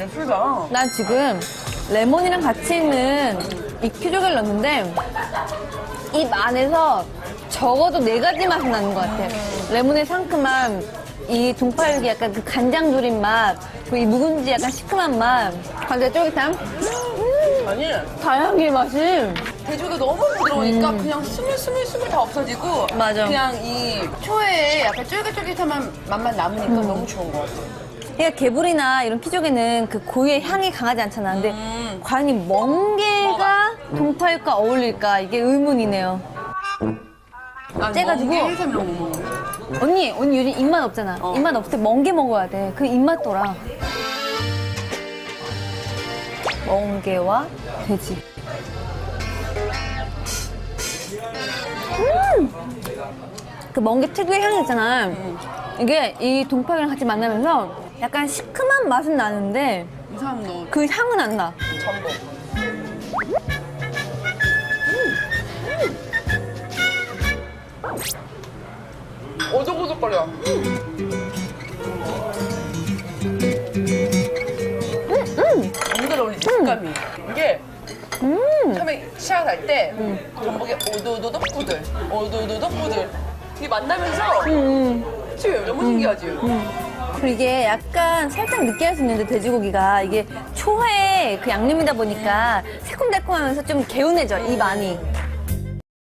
예술이다. 난 지금 레몬이랑 같이 있는 이 키조개를 넣었는데 입 안에서 적어도 네 가지 맛이 나는 것 같아. 레몬의 상큼함, 이 동파육이 약간 그 간장 조림 맛, 그리고 이 묵은지 약간 시큼한 맛, 관자 쫄깃함, 아니, 다양한 맛이 돼지가 너무 부드러우니까 그냥 스물 스물 스물 다 없어지고 음. 맞아. 그냥 이 초에 약간 쫄깃쫄깃한 맛- 맛만 남으니까 음. 너무 좋은 것 같아. 그러니까 개불이나 이런 키조개는 그 고유의 향이 강하지 않잖아. 근데 음. 과연 이 멍게가 동파육과 어울릴까? 이게 의문이네요. 난 째가지고. 못 먹어. 언니, 언니 요즘 입맛 없잖아. 어. 입맛 없을 때 멍게 먹어야 돼. 그 입맛 돌아. 멍게와 돼지. 음! 그 멍게 특유의 향이 있잖아. 이게 이 동파육이랑 같이 만나면서 약간 시큼한 맛은 나는데 이 사람 너 그 향은 안 나. 전복. 오독오독거려. 너무 잘 어울리지, 식감이. 이게 처음에 시작할 때 전복이 오도도독 부들, 오도도독 부들. 이게 만나면서 지금 너무 신기하지? 그리고 이게 약간 살짝 느끼할 수 있는데 돼지고기가 이게 초회 그 양념이다 보니까 새콤달콤하면서 좀 개운해져 입 안이